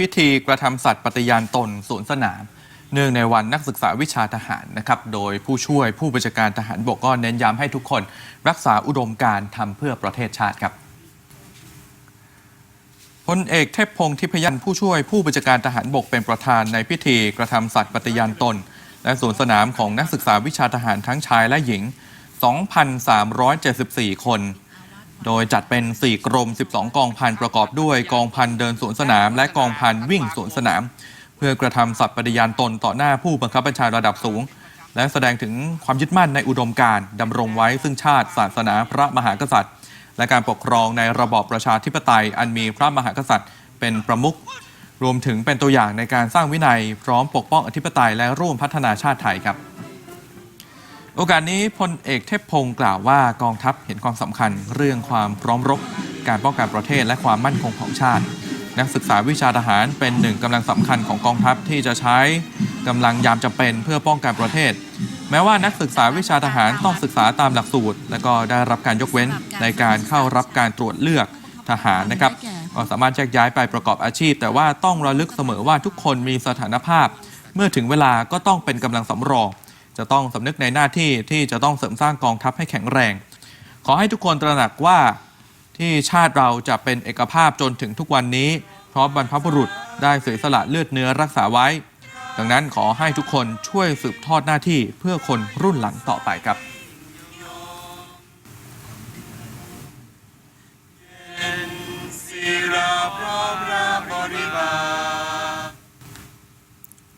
พิธีกระทำสัตย์ปฏิญาณตนสวนสนาม เนื่องในวันนักศึกษาวิชาทหารนะครับ โดยผู้ช่วยผู้บัญชาการทหารบกก็เน้นย้ำให้ทุกคน รักษาอุดมการณ์ทำเพื่อประเทศชาติครับพลเอกเทพพงศ์ทิพยันผู้ช่วยผู้บัญชาการทหารบกเป็นประธานในพิธีกระทำสัตย์ปฏิญาณตน และสวนสนามของนักศึกษาวิชาทหารทั้งชายและหญิง 2,374 คน โดยจัดเป็น 4 กรม 12 กองพันประกอบด้วยกองพันเดินสวนสนาม และกองพันวิ่งสวนสนาม เพื่อกระทำสัตย์ปฏิญาณตนต่อหน้าผู้บังคับบัญชาระดับสูง และแสดงถึงความยึดมั่นในอุดมการณ์ดำรงไว้ซึ่งชาติศาสนาพระมหากษัตริย์ และการปกครองในระบอบประชาธิปไตย อันมีพระมหากษัตริย์ เป็นประมุขรวมถึงเป็นตัวอย่างในการสร้างวินัย พร้อมปกป้องอธิปไตยและร่วมพัฒนาชาติไทยครับ โอกาสนี้พลเอกเทพพงศ์กล่าวว่ากองทัพเห็นความสำคัญเรื่องความพร้อมรบ การป้องกันประเทศและความมั่นคงของชาติ นักศึกษาวิชาทหารเป็นหนึ่งกำลังสำคัญของกองทัพที่จะใช้กำลังยามจำเป็นเพื่อป้องกันประเทศ แม้ว่านักศึกษาวิชาทหารต้องศึกษาตามหลักสูตร และก็ได้รับการยกเว้นในการเข้ารับการตรวจเลือกทหารนะครับก็สามารถแยกย้ายไปประกอบอาชีพ แต่ว่าต้องระลึกเสมอว่าทุกคนมีสถานภาพ เมื่อถึงเวลาก็ต้องเป็นกำลังสำรอง จะต้องสำนึกในหน้าที่ที่จะต้องเสริมสร้างกองทัพให้แข็งแรง ขอให้ทุกคนตระหนักว่าที่ชาติเราจะเป็นเอกภาพจนถึงทุกวันนี้ เพราะบรรพบุรุษได้เสียสละเลือดเนื้อรักษาไว้ ดังนั้นขอให้ทุกคนช่วยสืบทอดหน้าที่เพื่อคนรุ่นหลังต่อไปครับ